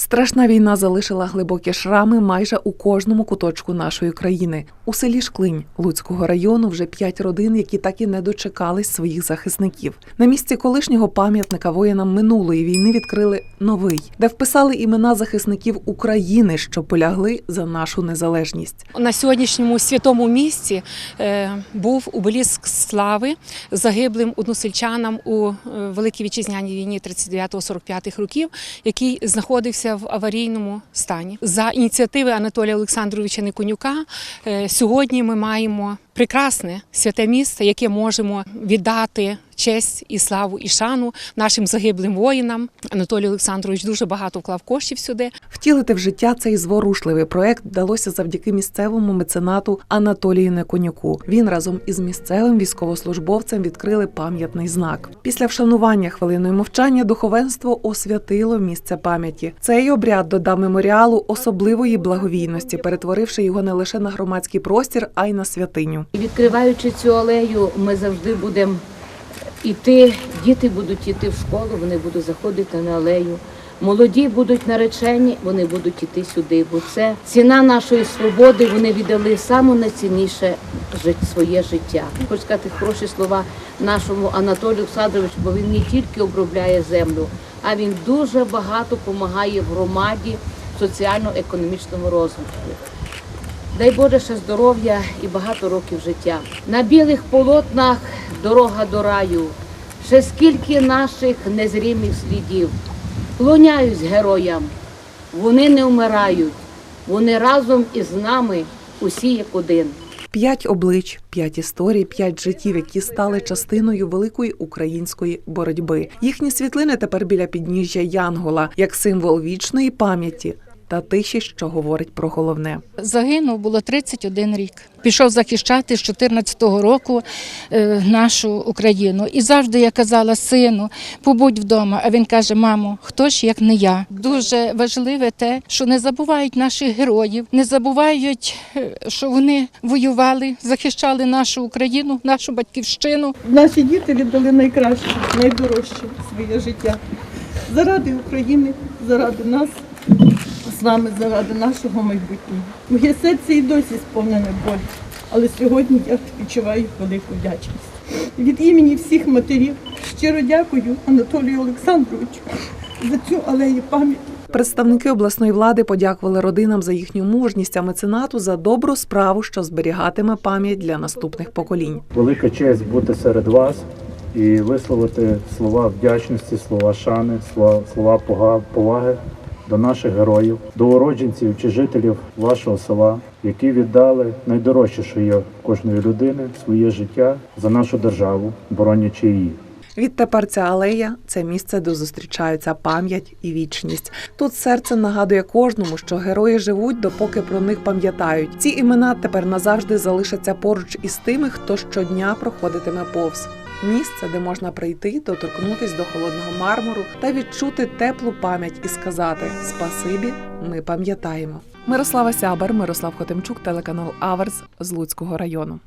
Страшна війна залишила глибокі шрами майже у кожному куточку нашої країни. У селі Шклинь Луцького району вже п'ять родин, які так і не дочекались своїх захисників. На місці колишнього пам'ятника воїнам минулої війни відкрили новий, де вписали імена захисників України, що полягли за нашу незалежність. На сьогоднішньому святому місці е, був обеліск слави загиблим односельчанам у е, Великій Вітчизняній війні 39-45 років, який знаходився в аварійному стані. За ініціативи Анатолія Олександровича Никонюка е, сьогодні ми маємо прекрасне святе місце, яке можемо віддати честь і славу і шану нашим загиблим воїнам. Анатолій Олександрович дуже багато вклав коштів сюди. Втілити в життя цей зворушливий проект вдалося завдяки місцевому меценату Анатолію Неконюку. Він разом із місцевим військовослужбовцем відкрили пам'ятний знак. Після вшанування хвилиною мовчання духовенство освятило місце пам'яті. Цей обряд додав меморіалу особливої благовійності, перетворивши його не лише на громадський простір, а й на святиню. І Відкриваючи цю алею, ми завжди будемо іти, діти будуть іти в школу, вони будуть заходити на алею. Молоді будуть наречені, вони будуть іти сюди, бо це ціна нашої свободи. Вони віддали саме найцінніше своє життя. Хочу сказати хороші слова нашому Анатолію Олександровичу, бо він не тільки обробляє землю, а він дуже багато допомагає в громаді соціально-економічному розвитку. Дай Боже ще здоров'я і багато років життя. На білих полотнах дорога до раю. Ще скільки наших незрімих слідів. Клоняюсь героям. Вони не вмирають. Вони разом із нами усі як один. П'ять облич, п'ять історій, п'ять життів, які стали частиною великої української боротьби. Їхні світлини тепер біля підніжжя Янгола, як символ вічної пам'яті та тиші, що говорить про головне. Загинув було 31 рік. Пішов захищати з 14-го року е, нашу Україну. І завжди я казала сину, побудь вдома. А він каже: мамо, хто ж як не я? Дуже важливе те, що не забувають наших героїв, не забувають, е, що вони воювали, захищали нашу Україну, нашу батьківщину. Наші діти віддали найкраще, найдорожче своє життя. Заради України, заради нас, з вами, заради нашого майбутнього. Моє серце і досі сповнене болі, але сьогодні я відчуваю велику вдячність. Від імені всіх матерів щиро дякую Анатолію Олександровичу за цю алею пам'яті. Представники обласної влади подякували родинам за їхню мужність, а меценату за добру справу, що зберігатиме пам'ять для наступних поколінь. Велика честь бути серед вас і висловити слова вдячності, слова шани, слова, слова поваги до наших героїв, до уродженців чи жителів вашого села, які віддали найдорожче, що є кожної людини, своє життя за нашу державу, боронячи її. Відтепер ця алея це місце, де зустрічаються пам'ять і вічність. Тут серце нагадує кожному, що герої живуть, допоки про них пам'ятають. Ці імена тепер назавжди залишаться поруч із тими, хто щодня проходитиме повз. Місце, де можна прийти, доторкнутись до холодного мармуру та відчути теплу пам'ять і сказати Спасибі, ми пам'ятаємо. Мирослава Сябер, Мирослав Хотимчук, телеканал Аверс з Луцького району.